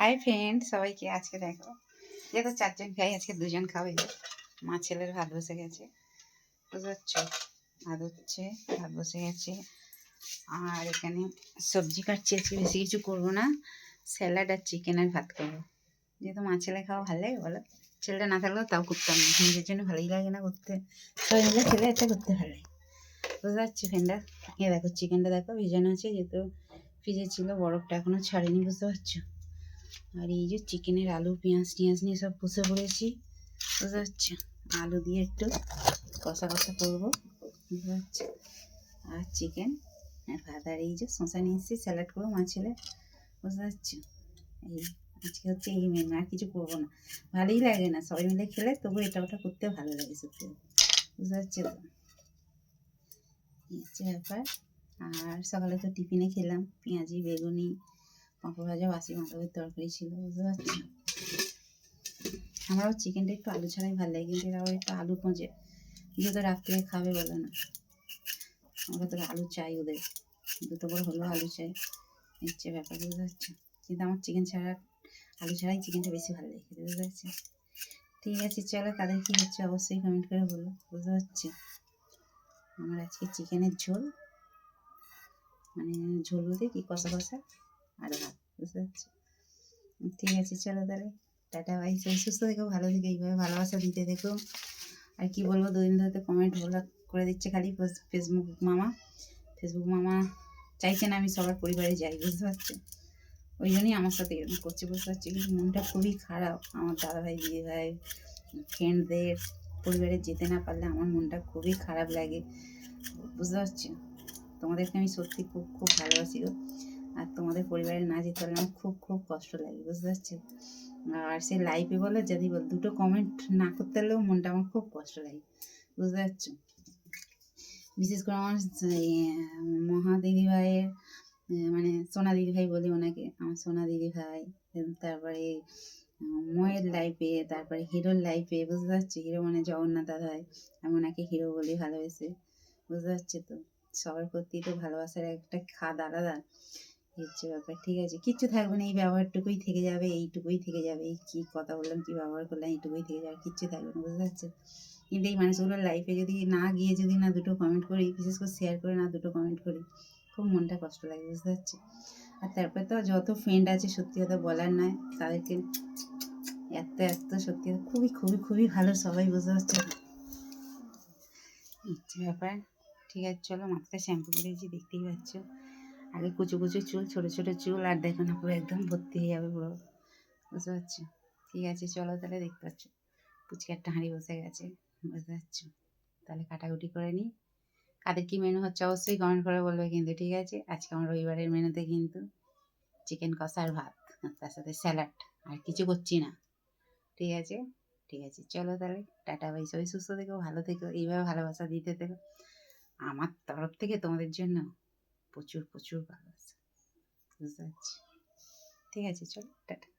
Hi friend সবাইকে আজকে দেখো। যেহেতু চারজন খাই, আজকে দুজন খাবে। মা ছেলের ভাত বসে গেছে। বুঝতে পারছ? ভাত হচ্ছে, ভাত বসে গেছে। আর এখানে সবজি কাটছি, আজকে বেশি কিছু করব না। স্যালাড আর চিকেনের ভাত করব যেহেতু মা ছেলে খাওয়া ভালো লাগে বলো। ছেলেটা না থাকলেও তাও করতাম না। নিজের জন্য ভালোই লাগে না করতে। সবাই মিলে ছেলে একটা করতে ভালো লাগে। বুঝতে পারছি ফ্রেন্ডটা এ দেখো, চিকেনটা দেখো, ভিজানো আছে। যেহেতু ফ্রিজে ছিল, বরফটা এখনও ছাড়েনি, বুঝতে পারছ? আর এই যে চিকেনের আলু, পেঁয়াজ টিয়াজ নিয়ে সব পুষে পড়েছি। বুঝতে পারছ আলু দিয়ে একটু কষা কষা করব। বুঝতে পারছ আর চিকেন, আর ভাত এই যে শশা নিয়ে এসেছি, স্যালাড করব মা ছেলে। বুঝতে পারছ এই আজকে হচ্ছে এই মেনু আর কিছু করব না। ভালোই লাগে না, সবাই মিলে খেলে তবু এটা ওটা করতে ভালো লাগে সত্যি। বুঝতে পারছ হচ্ছে ব্যাপার। আর সকালে তো টিফিনে খেলাম, পেঁয়াজি, বেগুনি পাঁপড় ভাজা বাসি বাঁধাকপির তরকারি ছিল, বুঝতে পারছি আমারও চিকেনটা একটু আলু ছাড়াই ভালো লাগে, কিন্তু এরা একটু আলু খোঁজে যেহেতু রাত্রে খাবে বলে না। আমরা তো আলু চাই ওদের। দুটো করে হলেও আলু চাই। হচ্ছে ব্যাপার, বুঝতে পারছি কিন্তু আমার চিকেন ছাড়া, আলু ছাড়াই চিকেনটা বেশি ভালো লাগে, বুঝতে পারছি ঠিক আছে, চলো কাদের কী হচ্ছে অবশ্যই কমেন্ট করে বলো, বুঝতে পারছি আমার আজকে চিকেনের ঝোল। মানে ঝোল বলতে কি, কষা কষা? আর ভাত বুঝতে পারছি। ঠিক আছে, চলো তাহলে। টাটা বাই সবাই সুস্থ থেকো, ভালো থেকো, এইভাবে ভালোবাসা দিতে থেকো। আর কি বলব, দুদিন ধরে তো কমেন্ট বলা করে দিচ্ছে খালি ফেসবুক মামা। ফেসবুক মামা চাইছে না আমি সবার পরিবারে যাই, বুঝতে পারছি? ওই জন্যই আমার সাথে এরকম করছে, বুঝতে পারছি? কিন্তু মনটা খুবই খারাপ। আমার দাদা ভাই দিদি ভাই ফ্রেন্ডদের পরিবারে যেতে না পারলে আমার মনটা খুবই খারাপ লাগে, বুঝতে পারছি? তোমাদেরকে আমি সত্যি খুব খুব ভালোবাসি গো। আর তোমাদের পরিবারে না যেতে পারলে আমার খুব খুব কষ্ট লাগে, বুঝতে পারছ? আর সে লাইফে বলো, যদি বল, দুটো কমেন্ট না করতে পারলেও মনটা আমার খুব কষ্ট লাগে, বুঝতে পারছ? বিশেষ করে আমার মহা দিদি ভাইয়ের মানে সোনা দিদি ভাই বলি ওনাকে, আমার সোনা দিদি ভাই তারপরে ময়ের লাইফে তারপরে হিরোর লাইফে বুঝতে পারছি? হিরো মানে জগন্নাথ ভাই, আমি ওনাকে হিরো বলি ভালোবেসে, বুঝতে পারছি তো? সবার প্রতি তো ভালোবাসার একটা খাদ আলাদা। হচ্ছে ব্যাপার, ঠিক আছে? কিচ্ছু থাকবে না, এই ব্যবহারটুকুই থেকে যাবে, এইটুকুই থেকে যাবে, এই কী কথা বললাম, কী ব্যবহার করলাম, এইটুকুই থেকে যাবে, কিচ্ছু থাকবে না, বুঝতে পারছ? কিন্তু এই মানুষগুলোর লাইফে যদি না গিয়ে যদি না দুটো কমেন্ট করি, বিশেষ করে শেয়ার করে না দুটো কমেন্ট করি, খুব মনটা কষ্ট লাগে, বুঝতে পারছি? আর তারপরে তো যত ফ্রেন্ড আছে, সত্যি কথা বলার নয়, তাদেরকে এত এত সত্যি খুবই খুবই খুবই ভালো সবাই, বুঝতে পারছ? ব্যাপার, ঠিক আছে, চলো মাথাটা শ্যাম্পু করেছি দেখতেই পাচ্ছ। আগে কুচু কুচু চুল, ছোটো ছোটো চুল, আর দেখো না, পুরো একদম ভর্তি হয়ে যাবে পুরো। বুঝতে পারছ? ঠিক আছে, চলো তাহলে দেখতে পাচ্ছ। পুচকে একটা হাঁড়ি বসে গেছে, বুঝতে পারছ? তাহলে কাটাকুটি করে নিই। কাদের কী মেনু হচ্ছে অবশ্যই কমেন্ট করে বলবে কিন্তু, ঠিক আছে? আজকে আমার রবিবারের মেনুতে কিন্তু চিকেন কষার ভাত, তার সাথে স্যালাড আর কিছু করছি না। ঠিক আছে? ঠিক আছে, চলো তাহলে। Tata, bye. সবাই সুস্থ থেকো, ভালো থেকো, এইভাবে ভালোবাসা দিতে থেকো। আমার তরফ থেকে তোমাদের জন্য প্রচুর প্রচুর ভালোবাসা বুঝতে পারছি। ঠিক আছে চলো টাটা।